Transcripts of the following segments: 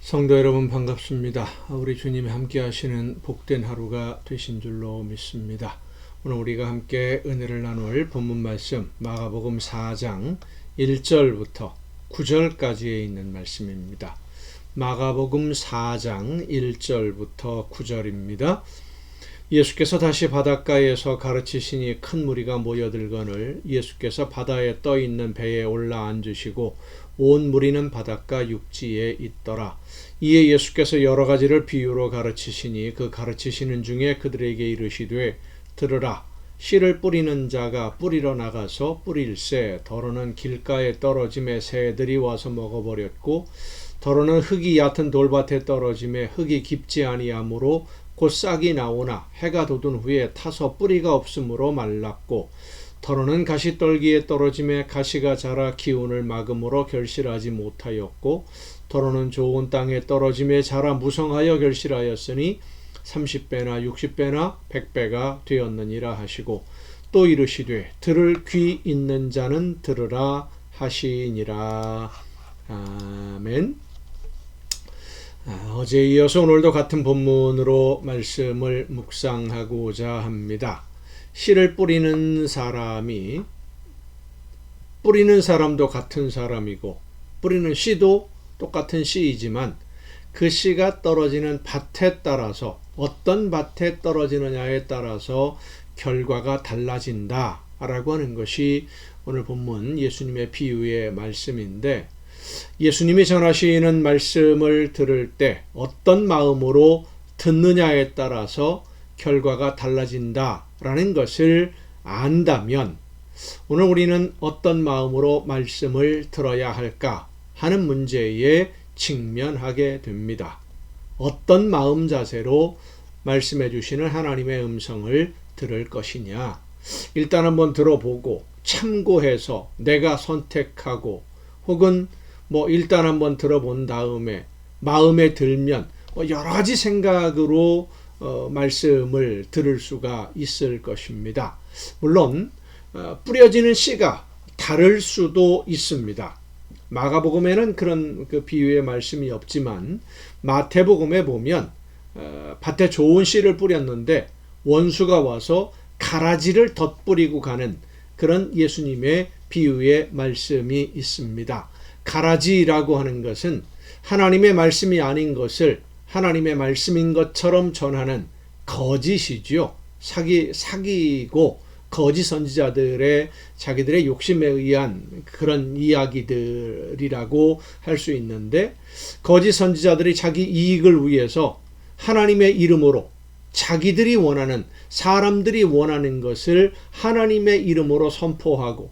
성도 여러분 반갑습니다. 우리 주님이 함께 하시는 복된 하루가 되신 줄로 믿습니다. 오늘 우리가 함께 은혜를 나눌 본문 말씀 마가복음 4장 1절부터 9절까지에 있는 말씀입니다. 마가복음 4장 1절부터 9절입니다. 예수께서 다시 바닷가에서 가르치시니 큰 무리가 모여들거늘 예수께서 바다에 떠 있는 배에 올라 앉으시고 온 무리는 바닷가 육지에 있더라. 이에 예수께서 여러 가지를 비유로 가르치시니 그 가르치시는 중에 그들에게 이르시되 들으라 씨를 뿌리는 자가 뿌리러 나가서 뿌릴새 더러는 길가에 떨어짐에 새들이 와서 먹어버렸고 더러는 흙이 얕은 돌밭에 떨어짐에 흙이 깊지 아니하므로 곧 싹이 나오나 해가 돋은 후에 타서 뿌리가 없으므로 말랐고 더러는 가시떨기에 떨어짐에 가시가 자라 기운을 막음으로 결실하지 못하였고 더러는 좋은 땅에 떨어짐에 자라 무성하여 결실하였으니 30배나 60배나 100배가 되었느니라 하시고 또 이르시되 들을 귀 있는 자는 들으라 하시니라. 아멘. 아, 어제 이어서 오늘도 같은 본문으로 말씀을 묵상하고자 합니다. 씨를 뿌리는 사람이 뿌리는 사람도 같은 사람이고 뿌리는 씨도 똑같은 씨이지만 그 씨가 떨어지는 밭에 따라서 어떤 밭에 떨어지느냐에 따라서 결과가 달라진다라고 하는 것이 오늘 본문 예수님의 비유의 말씀인데 예수님이 전하시는 말씀을 들을 때 어떤 마음으로 듣느냐에 따라서 결과가 달라진다라는 것을 안다면 오늘 우리는 어떤 마음으로 말씀을 들어야 할까 하는 문제에 직면하게 됩니다. 어떤 마음 자세로 말씀해 주시는 하나님의 음성을 들을 것이냐. 일단 한번 들어보고 참고해서 내가 선택하고 혹은 뭐 일단 한번 들어본 다음에 마음에 들면 뭐 여러 가지 생각으로 어, 말씀을 들을 수가 있을 것입니다. 물론 어, 뿌려지는 씨가 다를 수도 있습니다. 마가복음에는 그런 그 비유의 말씀이 없지만 마태복음에 보면 어, 밭에 좋은 씨를 뿌렸는데 원수가 와서 가라지를 덧뿌리고 가는 그런 예수님의 비유의 말씀이 있습니다. 가라지라고 하는 것은 하나님의 말씀이 아닌 것을 하나님의 말씀인 것처럼 전하는 거짓이지요. 사기 사기고 거짓 선지자들의 자기들의 욕심에 의한 그런 이야기들이라고 할 수 있는데 거짓 선지자들이 자기 이익을 위해서 하나님의 이름으로 자기들이 원하는 사람들이 원하는 것을 하나님의 이름으로 선포하고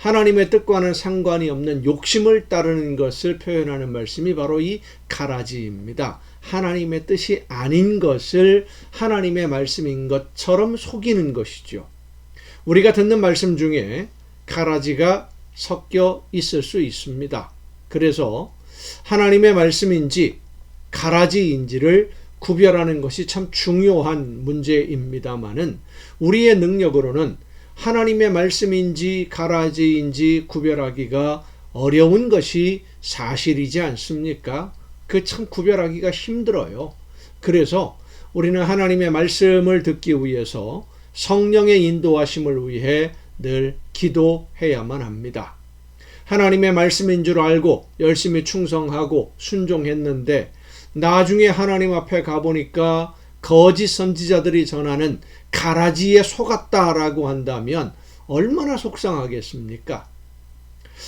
하나님의 뜻과는 상관이 없는 욕심을 따르는 것을 표현하는 말씀이 바로 이 가라지입니다. 하나님의 뜻이 아닌 것을 하나님의 말씀인 것처럼 속이는 것이죠. 우리가 듣는 말씀 중에 가라지가 섞여 있을 수 있습니다. 그래서 하나님의 말씀인지 가라지인지를 구별하는 것이 참 중요한 문제입니다만은 우리의 능력으로는 하나님의 말씀인지 가라지인지 구별하기가 어려운 것이 사실이지 않습니까? 그 참 구별하기가 힘들어요. 그래서 우리는 하나님의 말씀을 듣기 위해서 성령의 인도하심을 위해 늘 기도해야만 합니다. 하나님의 말씀인 줄 알고 열심히 충성하고 순종했는데 나중에 하나님 앞에 가보니까 거짓 선지자들이 전하는 가라지에 속았다라고 한다면 얼마나 속상하겠습니까?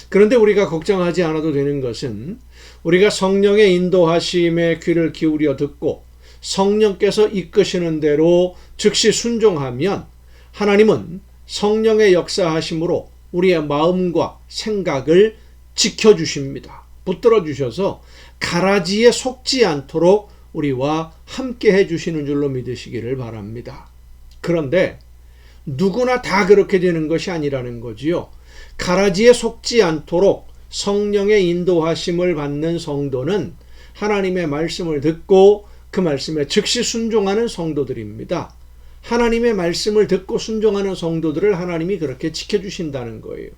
그런데 우리가 걱정하지 않아도 되는 것은 우리가 성령의 인도하심에 귀를 기울여 듣고 성령께서 이끄시는 대로 즉시 순종하면 하나님은 성령의 역사하심으로 우리의 마음과 생각을 지켜주십니다. 붙들어 주셔서 가라지에 속지 않도록 우리와 함께 해주시는 줄로 믿으시기를 바랍니다. 그런데 누구나 다 그렇게 되는 것이 아니라는 거지요. 가라지에 속지 않도록 성령의 인도하심을 받는 성도는 하나님의 말씀을 듣고 그 말씀에 즉시 순종하는 성도들입니다. 하나님의 말씀을 듣고 순종하는 성도들을 하나님이 그렇게 지켜주신다는 거예요.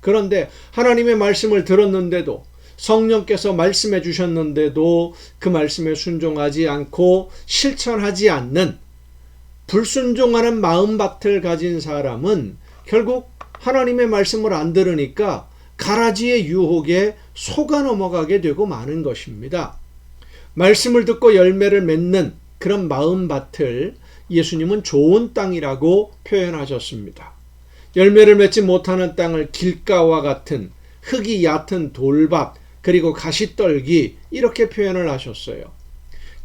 그런데 하나님의 말씀을 들었는데도 성령께서 말씀해 주셨는데도 그 말씀에 순종하지 않고 실천하지 않는 불순종하는 마음밭을 가진 사람은 결국 하나님의 말씀을 안 들으니까 가라지의 유혹에 속아 넘어가게 되고 마는 것입니다. 말씀을 듣고 열매를 맺는 그런 마음밭을 예수님은 좋은 땅이라고 표현하셨습니다. 열매를 맺지 못하는 땅을 길가와 같은 흙이 얕은 돌밭 그리고 가시떨기 이렇게 표현을 하셨어요.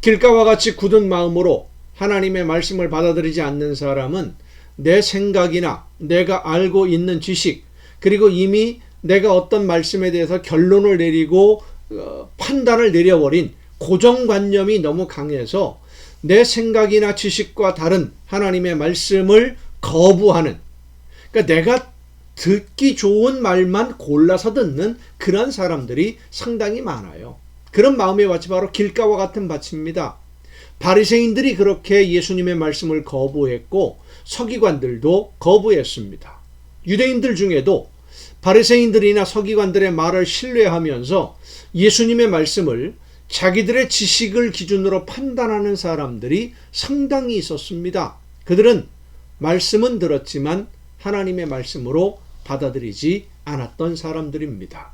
길가와 같이 굳은 마음으로 하나님의 말씀을 받아들이지 않는 사람은 내 생각이나 내가 알고 있는 지식 그리고 이미 내가 어떤 말씀에 대해서 결론을 내리고 어, 판단을 내려버린 고정관념이 너무 강해서 내 생각이나 지식과 다른 하나님의 말씀을 거부하는 그러니까 내가 듣기 좋은 말만 골라서 듣는 그런 사람들이 상당히 많아요. 그런 마음의 밭이 바로 길가와 같은 밭입니다. 바리새인들이 그렇게 예수님의 말씀을 거부했고 서기관들도 거부했습니다. 유대인들 중에도 바리새인들이나 서기관들의 말을 신뢰하면서 예수님의 말씀을 자기들의 지식을 기준으로 판단하는 사람들이 상당히 있었습니다. 그들은 말씀은 들었지만 하나님의 말씀으로 받아들이지 않았던 사람들입니다.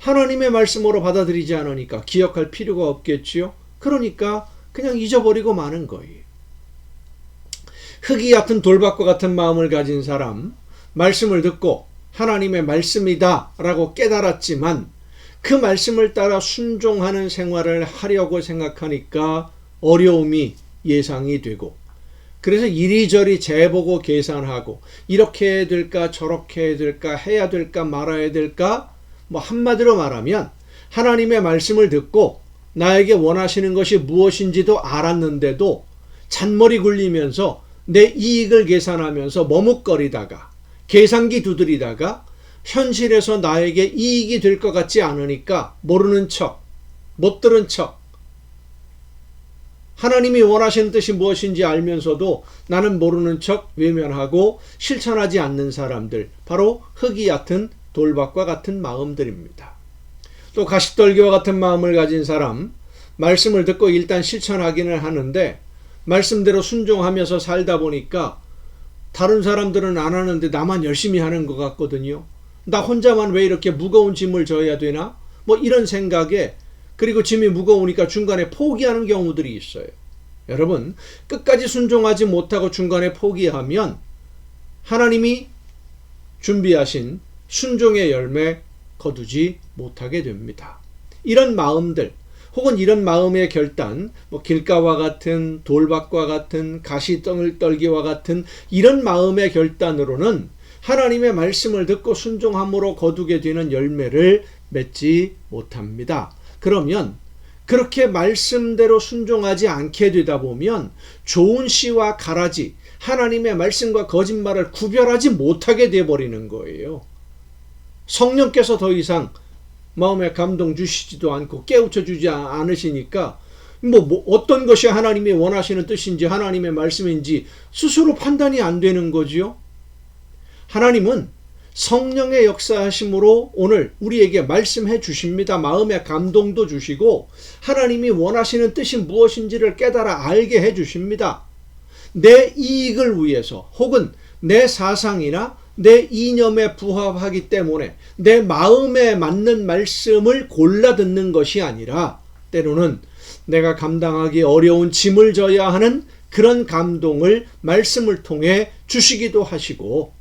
하나님의 말씀으로 받아들이지 않으니까 기억할 필요가 없겠지요. 그러니까 그냥 잊어버리고 마는 거예요. 흙이 얕은 돌밭과 같은 마음을 가진 사람, 말씀을 듣고 하나님의 말씀이다 라고 깨달았지만 그 말씀을 따라 순종하는 생활을 하려고 생각하니까 어려움이 예상이 되고 그래서 이리저리 재보고 계산하고 이렇게 해야 될까 저렇게 해야 될까 해야 될까 말아야 될까 뭐 한마디로 말하면 하나님의 말씀을 듣고 나에게 원하시는 것이 무엇인지도 알았는데도 잔머리 굴리면서 내 이익을 계산하면서 머뭇거리다가 계산기 두드리다가 현실에서 나에게 이익이 될 것 같지 않으니까 모르는 척, 못 들은 척, 하나님이 원하시는 뜻이 무엇인지 알면서도 나는 모르는 척 외면하고 실천하지 않는 사람들, 바로 흙이 얕은 돌밭과 같은 마음들입니다. 또 가시떨기와 같은 마음을 가진 사람, 말씀을 듣고 일단 실천하기는 하는데, 말씀대로 순종하면서 살다 보니까 다른 사람들은 안 하는데 나만 열심히 하는 것 같거든요. 나 혼자만 왜 이렇게 무거운 짐을 져야 되나? 뭐 이런 생각에 그리고 짐이 무거우니까 중간에 포기하는 경우들이 있어요. 여러분, 끝까지 순종하지 못하고 중간에 포기하면 하나님이 준비하신 순종의 열매 거두지 못하게 됩니다. 이런 마음들, 혹은 이런 마음의 결단, 뭐 길가와 같은 돌밭과 같은 가시덩을 떨기와 같은 이런 마음의 결단으로는 하나님의 말씀을 듣고 순종함으로 거두게 되는 열매를 맺지 못합니다. 그러면 그렇게 말씀대로 순종하지 않게 되다 보면 좋은 씨와 가라지, 하나님의 말씀과 거짓말을 구별하지 못하게 되어버리는 거예요. 성령께서 더 이상 마음에 감동 주시지도 않고 깨우쳐 주지 않으시니까 뭐, 뭐, 어떤 것이 하나님이 원하시는 뜻인지 하나님의 말씀인지 스스로 판단이 안 되는 거지요. 하나님은 성령의 역사하심으로 오늘 우리에게 말씀해 주십니다. 마음의 감동도 주시고 하나님이 원하시는 뜻이 무엇인지를 깨달아 알게 해 주십니다. 내 이익을 위해서 혹은 내 사상이나 내 이념에 부합하기 때문에 내 마음에 맞는 말씀을 골라 듣는 것이 아니라 때로는 내가 감당하기 어려운 짐을 져야 하는 그런 감동을 말씀을 통해 주시기도 하시고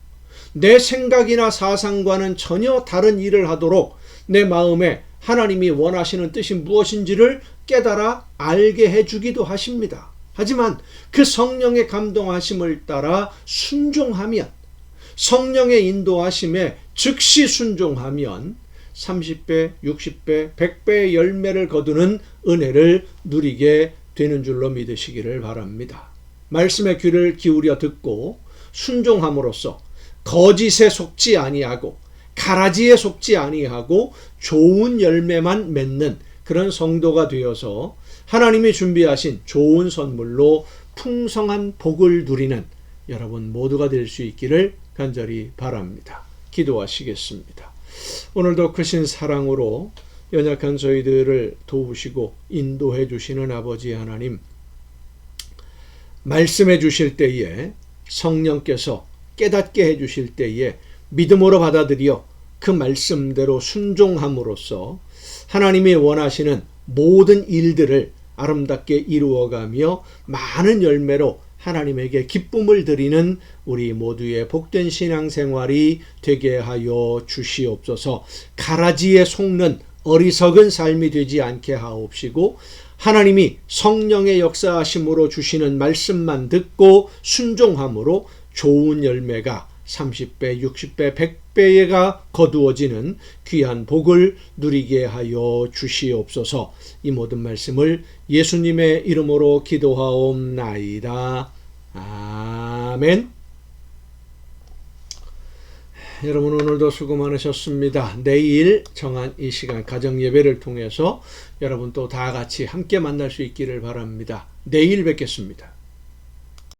내 생각이나 사상과는 전혀 다른 일을 하도록 내 마음에 하나님이 원하시는 뜻이 무엇인지를 깨달아 알게 해주기도 하십니다. 하지만 그 성령의 감동하심을 따라 순종하면 성령의 인도하심에 즉시 순종하면 30배, 60배, 100배의 열매를 거두는 은혜를 누리게 되는 줄로 믿으시기를 바랍니다. 말씀의 귀를 기울여 듣고 순종함으로써 거짓에 속지 아니하고 가라지에 속지 아니하고 좋은 열매만 맺는 그런 성도가 되어서 하나님이 준비하신 좋은 선물로 풍성한 복을 누리는 여러분 모두가 될 수 있기를 간절히 바랍니다. 기도하시겠습니다. 오늘도 크신 사랑으로 연약한 저희들을 도우시고 인도해 주시는 아버지 하나님 말씀해 주실 때에 성령께서 깨닫게 해 주실 때에 믿음으로 받아들여 그 말씀대로 순종함으로써 하나님이 원하시는 모든 일들을 아름답게 이루어가며 많은 열매로 하나님에게 기쁨을 드리는 우리 모두의 복된 신앙생활이 되게 하여 주시옵소서. 가라지에 속는 어리석은 삶이 되지 않게 하옵시고 하나님이 성령의 역사하심으로 주시는 말씀만 듣고 순종함으로 좋은 열매가 30배, 60배, 100배가 거두어지는 귀한 복을 누리게 하여 주시옵소서. 이 모든 말씀을 예수님의 이름으로 기도하옵나이다. 아멘. 여러분 오늘도 수고 많으셨습니다. 내일 정한 이 시간 가정 예배를 통해서 여러분 또 다 같이 함께 만날 수 있기를 바랍니다. 내일 뵙겠습니다.